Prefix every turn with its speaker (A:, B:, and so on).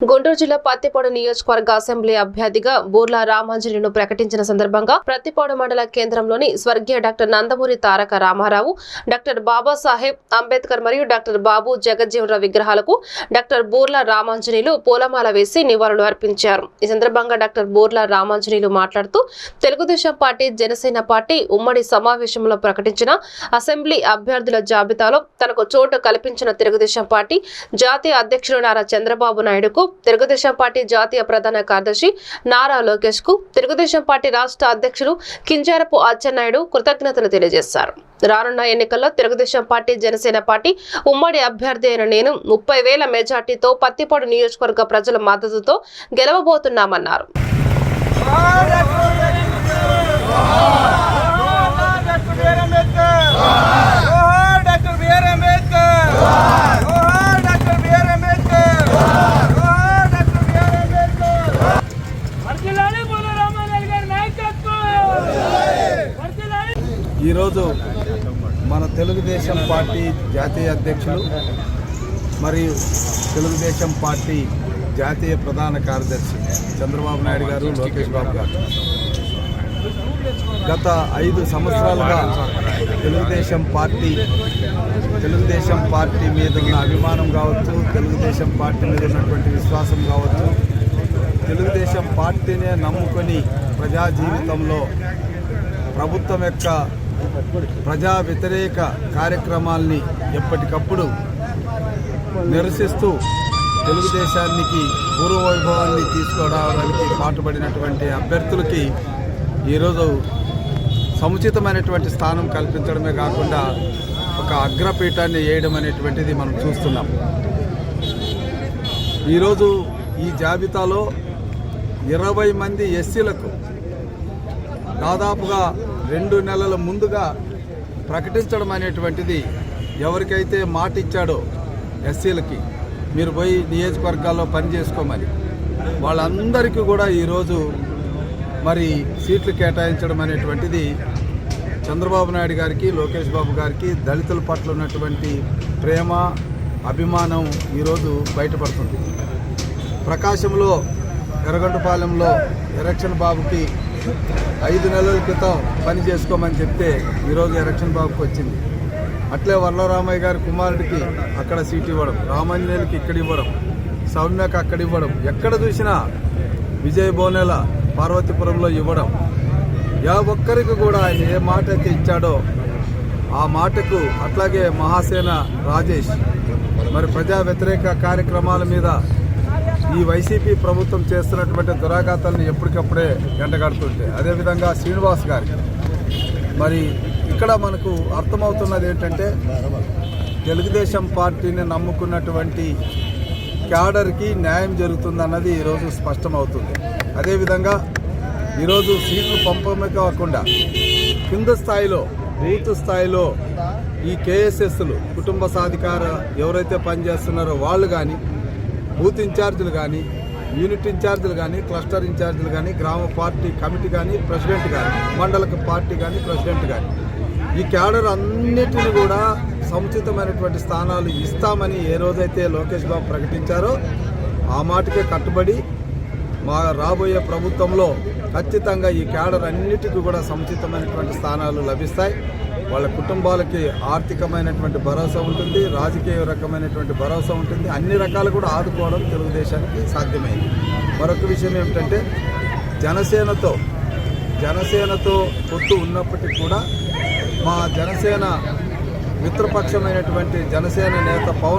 A: గుంటూరు జిల్లా పత్తిపాడు నియోజకవర్గ అసెంబ్లీ అభ్యర్థిగా బూర్లా రామాంజనేయును ప్రకటించిన సందర్భంగా ప్రత్తిపాడు మండల కేంద్రంలోని స్వర్గీయ డాక్టర్ నందమూరి తారక రామారావు డాక్టర్ బాబాసాహెబ్ అంబేద్కర్ మరియు డాక్టర్ బాబు జగజ్జీవనరావు విగ్రహాలకు డాక్టర్ బూర్లా రామాంజనేయులు పూలమాల వేసి నివాళులు అర్పించారు. ఈ సందర్భంగా డాక్టర్ బూర్లా రామాంజనేయులు మాట్లాడుతూ తెలుగుదేశం పార్టీ జనసేన పార్టీ ఉమ్మడి సమావేశంలో ప్రకటించిన అసెంబ్లీ అభ్యర్థుల జాబితాలో తనకు చోటు కల్పించిన తెలుగుదేశం పార్టీ జాతీయ అధ్యక్షుడు నారా చంద్రబాబు నాయుడుకు తెలుగుదేశం పార్టీ జాతీయ ప్రధాన కార్యదర్శి నారా లోకేష్కు తెలుగుదేశం పార్టీ రాష్ట్ర అధ్యక్షులు కింజారపు అచ్చెన్నాయుడు కృతజ్ఞతలు తెలియజేశారు. రానున్న ఎన్నికల్లో తెలుగుదేశం పార్టీ జనసేన పార్టీ ఉమ్మడి అభ్యర్థి అయిన నేను ముప్పై వేల మెజార్టీతో పత్తిపాడు నియోజకవర్గ ప్రజల మద్దతుతో గెలవబోతున్నామన్నారు
B: డాక్టర్ బిఆర్ అంబేద్కర్ జోహార్ డాక్టర్ బిఆర్ అంబేద్కర్ జోహార్ డాక్టర్ బిఆర్ అంబేద్కర్ జోహార్ డాక్టర్ బిఆర్ అంబేద్కర్
C: వర్ధిల్లాలి బోల రామారావు గారి నాయకత్వం వర్ధిల్లాలి
B: ఈరోజు మన తెలుగుదేశం పార్టీ జాతీయ అధ్యక్షులు మరియు తెలుగుదేశం పార్టీ జాతీయ ప్రధాన కార్యదర్శి చంద్రబాబు నాయుడు గారు లోకేష్ బాబు గారు. గత ఐదు సంవత్సరాలుగా తెలుగుదేశం పార్టీ తెలుగుదేశం పార్టీ మీద ఉన్న అభిమానం కావచ్చు తెలుగుదేశం పార్టీ మీద ఉన్నటువంటి విశ్వాసం కావచ్చు తెలుగుదేశం పార్టీనే నమ్ముకొని ప్రజా జీవితంలో ప్రభుత్వం యొక్క ప్రజా వ్యతిరేక కార్యక్రమాల్ని ఎప్పటికప్పుడు నిరసిస్తూ తెలుగుదేశానికి పూర్వ వైభవాన్ని తీసుకురావడానికి పాటుపడినటువంటి అభ్యర్థులకి ఈరోజు సముచితమైనటువంటి స్థానం కల్పించడమే కాకుండా ఒక అగ్రపీఠాన్ని వేయడం అనేటువంటిది మనం చూస్తున్నాం. ఈరోజు ఈ జాబితాలో ఇరవై మంది ఎస్సీలకు దాదాపుగా రెండు నెలల ముందుగా ప్రకటించడం అనేటువంటిది ఎవరికైతే మాట ఇచ్చాడో ఎస్సీలకి మీరు పోయి నియోజకవర్గాల్లో పని చేసుకోమని. వాళ్ళందరికీ కూడా ఈరోజు మరి సీట్లు కేటాయించడం అనేటువంటిది చంద్రబాబు నాయుడు గారికి లోకేష్ బాబు గారికి దళితుల పట్ల ఉన్నటువంటి ప్రేమ అభిమానం ఈరోజు బయటపడుతుంది. ప్రకాశంలో ఎర్రగొండపాలెంలో ఎరక్షన్ బాబుకి ఐదు నెలల క్రితం పని చేసుకోమని చెప్తే ఈరోజు ఎరక్షన్ బాబుకి వచ్చింది. అట్లే వరలరామయ్య గారి కుమారుడికి అక్కడ సీట్ ఇవ్వడం రామాంజనేయులకి ఇక్కడ ఇవ్వడం సౌమ్యకు అక్కడ ఇవ్వడం ఎక్కడ చూసినా విజయ్ బోనెల పార్వతీపురంలో ఇవ్వడం. ఏ ఒక్కరికి కూడా ఆయన ఏ మాట అయితే ఇచ్చాడో ఆ మాటకు అట్లాగే మహాసేన రాజేష్. మరి ప్రజా వ్యతిరేక కార్యక్రమాల మీద ఈ వైసీపీ ప్రభుత్వం చేస్తున్నటువంటి దురాఘాతాలను ఎప్పటికప్పుడే ఎండగడుతుంటే అదేవిధంగా శ్రీనివాస్ గారికి. మరి ఇక్కడ మనకు అర్థమవుతున్నది ఏంటంటే తెలుగుదేశం పార్టీని నమ్ముకున్నటువంటి క్యాడర్కి న్యాయం జరుగుతుందన్నది ఈరోజు స్పష్టమవుతుంది. అదేవిధంగా ఈరోజు సీట్లు పంపమే కాకుండా కింద స్థాయిలో బూత్ స్థాయిలో ఈ కేఎస్ఎస్లు కుటుంబ సాధికార ఎవరైతే పనిచేస్తున్నారో వాళ్ళు కానీ బూత్ ఇన్ఛార్జీలు కానీ యూనిట్ ఇన్ఛార్జీలు కానీ క్లస్టర్ ఇన్ఛార్జీలు కానీ గ్రామ పార్టీ కమిటీ కానీ ప్రెసిడెంట్ కానీ మండల పార్టీ కానీ ప్రెసిడెంట్ కానీ. ఈ క్యాడర్ అన్నిటిని కూడా సముచితమైనటువంటి స్థానాలు ఇస్తామని ఏ రోజైతే లోకేష్ బాబు ప్రకటించారో ఆ మాటకే కట్టుబడి మా రాబోయే ప్రభుత్వంలో ఖచ్చితంగా ఈ క్యాడర్ అన్నిటికీ కూడా సముచితమైనటువంటి స్థానాలు లభిస్తాయి. వాళ్ళ కుటుంబాలకి ఆర్థికమైనటువంటి భరోసా ఉంటుంది రాజకీయ రకమైనటువంటి భరోసా ఉంటుంది. అన్ని రకాలు కూడా ఆదుకోవడం తెలుగుదేశానికి సాధ్యమైంది. మరొక విషయం ఏమిటంటే జనసేనతో జనసేనతో పొత్తు ఉన్నప్పటికీ కూడా మా జనసేన మిత్రపక్షమైనటువంటి జనసేన నేత పవన్